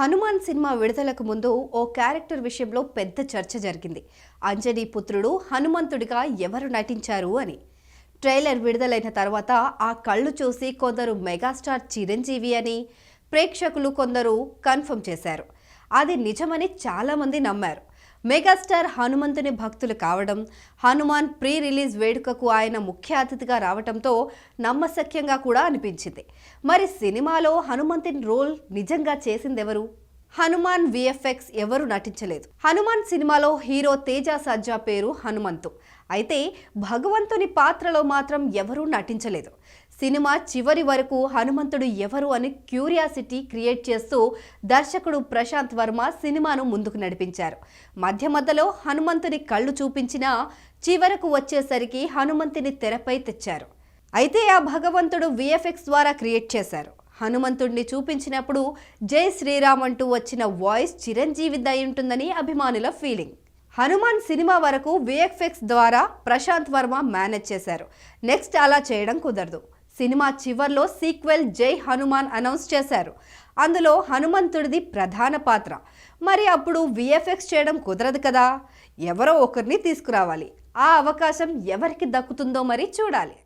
Hanuman cinema విడుదలకు ముందు ఓ character విషయంలో పెద్ద చర్చ జరిగింది. అంజనీ పుత్రుడు హనుమంతుడిగా ఎవరు నటించారు అని. ట్రైలర్ విడుదలైన తర్వాత ఆ కళ్ళు చూసి కొందరు మెగాస్టార్ చిరంజీవి అని ప్రేక్షకులు కొందరు కన్ఫర్మ్ చేశారు. అది నిజమని చాలామంది నమ్మారు. మెగాస్టార్ హనుమంతుని భక్తులు కావడం హనుమాన్ ప్రీ రిలీజ్ వేడుకకు ఆయన ముఖ్య అతిథిగా రావడంతో నమ్మశక్యంగా కూడా అనిపించింది. మరి సినిమాలో హనుమంతుని రోల్ నిజంగా చేసిందెవరు? హనుమాన్ విఎఫ్ఎక్స్ ఎవరు నటించలేదు. హనుమాన్ సినిమాలో హీరో తేజ సజ్జా పేరు హనుమంతు. అయితే భగవంతుని పాత్రలో మాత్రం ఎవరూ నటించలేదు. సినిమా చివరి వరకు హనుమంతుడు ఎవరు అని క్యూరియాసిటీ క్రియేట్ చేస్తూ దర్శకుడు ప్రశాంత్ వర్మ సినిమాను ముందుకు నడిపించారు. మధ్య మధ్యలో హనుమంతుని కళ్ళు చూపించినా చివరకు వచ్చేసరికి హనుమంతుని తెరపై తెచ్చారు. అయితే ఆ భగవంతుడు విఎఫ్ఎక్స్ ద్వారా క్రియేట్ చేశారు. హనుమంతుడిని చూపించినప్పుడు జై శ్రీరామ్ అంటూ వచ్చిన వాయిస్ చిరంజీవి దయ ఉంటుందని అభిమానుల ఫీలింగ్. హనుమాన్ సినిమా వరకు విఎఫ్ఎక్స్ ద్వారా ప్రశాంత్ వర్మ మేనేజ్ చేశారు. నెక్స్ట్ అలా చేయడం కుదరదు. సినిమా చివర్లో సీక్వెల్ జై హనుమాన్ అనౌన్స్ చేశారు. అందులో హనుమంతుడిది ప్రధాన పాత్ర. మరి అప్పుడు విఎఫ్ఎక్స్ చేయడం కుదరదు కదా? ఎవరో ఒకరిని తీసుకురావాలి. ఆ అవకాశం ఎవరికి దక్కుతుందో మరి చూడాలి.